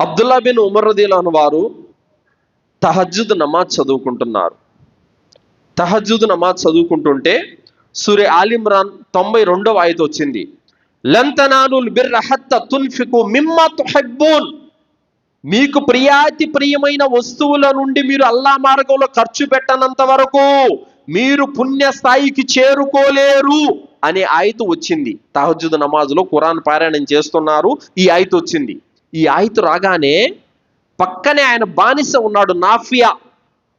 Abdullah bin Umar రదీలాను వారు తహజ్జుద్ నమాజ్ చదువుకుంటున్నారు. తహజుద్ నమాజ్ చదువుకుంటుంటే సూర్య ఆలిమ్రాన్ తొంభై రెండవ ఆయత వచ్చింది. లంతనానుల్ బిర్ర హత్త తున్ఫికు మిమ్మ తుహబ్బూన్. మీకు ప్రియాతి ప్రియమైన వస్తువుల నుండి మీరు అల్లా మార్గంలో ఖర్చు పెట్టనంత వరకు మీరు పుణ్య స్థాయికి చేరుకోలేరు అనే ఆయత వచ్చింది. తహజుద్ నమాజ్లో ఖురాన్ పారాయణం చేస్తున్నారు. ఈ ఆయత వచ్చింది. ఈ ఆయత రాగానే పక్కనే ఆయన బానిస ఉన్నాడు నాఫియా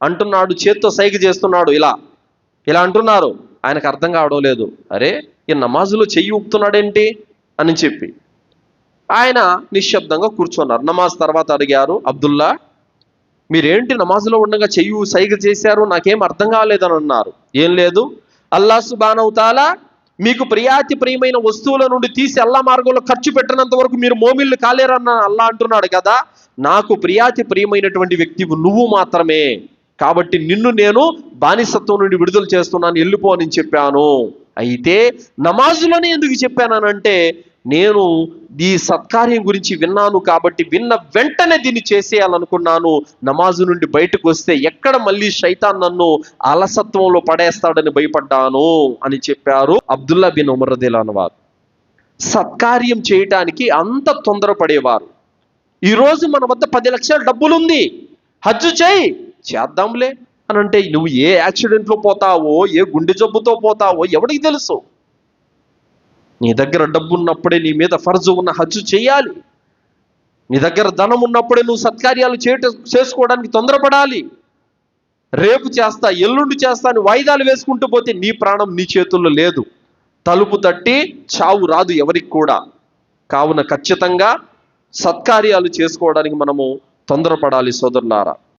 అంటున్నాడు చేత్తో సైగ చేస్తున్నాడు ఇలా. ఇలా అంటున్నారు. ఆయనకు అర్థం కావడం లేదు. అరే ఈ నమాజులో చెయ్యి ఊపుతున్నాడేంటి? అని చెప్పి. ఆయన నిశ్శబ్దంగా కూర్చున్నారు. నమాజ్ తర్వాత అడిగారు అబ్దుల్లా మీరేంటి నమాజులో ఉండగా చెయ్యి సైగ చేశారు? నాకేం అర్థం కాలేదని అన్నారు ఏం లేదు. అల్లా సుబానవుతాలా మీకు ప్రియాతి ప్రియమైన వస్తువుల నుండి తీసి అల్లా మార్గంలో ఖర్చు పెట్టినంత వరకు మీరు మోమిళ్ళు కాలేరన్న అల్లా అంటున్నాడు కదా? నాకు ప్రియాతి ప్రియమైనటువంటి వ్యక్తి నువ్వు మాత్రమే. కాబట్టి నిన్ను నేను బానిసత్వం నుండి విడుదల చేస్తున్నాను వెళ్ళిపో అని చెప్పాను. అయితే నమాజులోనే ఎందుకు చెప్పానంటే నేను ఈ సత్కార్యం గురించి విన్నాను కాబట్టి విన్న వెంటనే దీన్ని చేసేయాలనుకున్నాను. నమాజు నుండి బయటకు వస్తే ఎక్కడ మళ్ళీ శైతాన్ నన్ను అలసత్వంలో పడేస్తాడని భయపడ్డాను అని చెప్పారు అబ్దుల్లా బిన్ ఉమర్ వారు. సత్కార్యం చేయటానికి అంత తొందరపడేవారు. ఈరోజు మన వద్ద పది లక్షల డబ్బులుంది. హజ్జు చేయి. చేద్దాంలే. అని అంటే నువ్వు ఏ యాక్సిడెంట్లో పోతావో ఏ గుండె జబ్బుతో పోతావో ఎవడికి తెలుసు? నీ దగ్గర డబ్బు ఉన్నప్పుడే నీ మీద ఫర్జు ఉన్న హజ్జు చేయాలి. నీ దగ్గర ధనం ఉన్నప్పుడే నువ్వు సత్కార్యాలు చేయట చేసుకోవడానికి తొందరపడాలి. రేపు చేస్తా ఎల్లుండి చేస్తా అని వాయిదాలు వేసుకుంటూ పోతే నీ ప్రాణం నీ చేతుల్లో లేదు. తలుపు తట్టి చావు రాదు ఎవరికి కూడా. కావున ఖచ్చితంగా సత్కార్యాలు చేసుకోవడానికి మనము తొందరపడాలి సోదరులారా.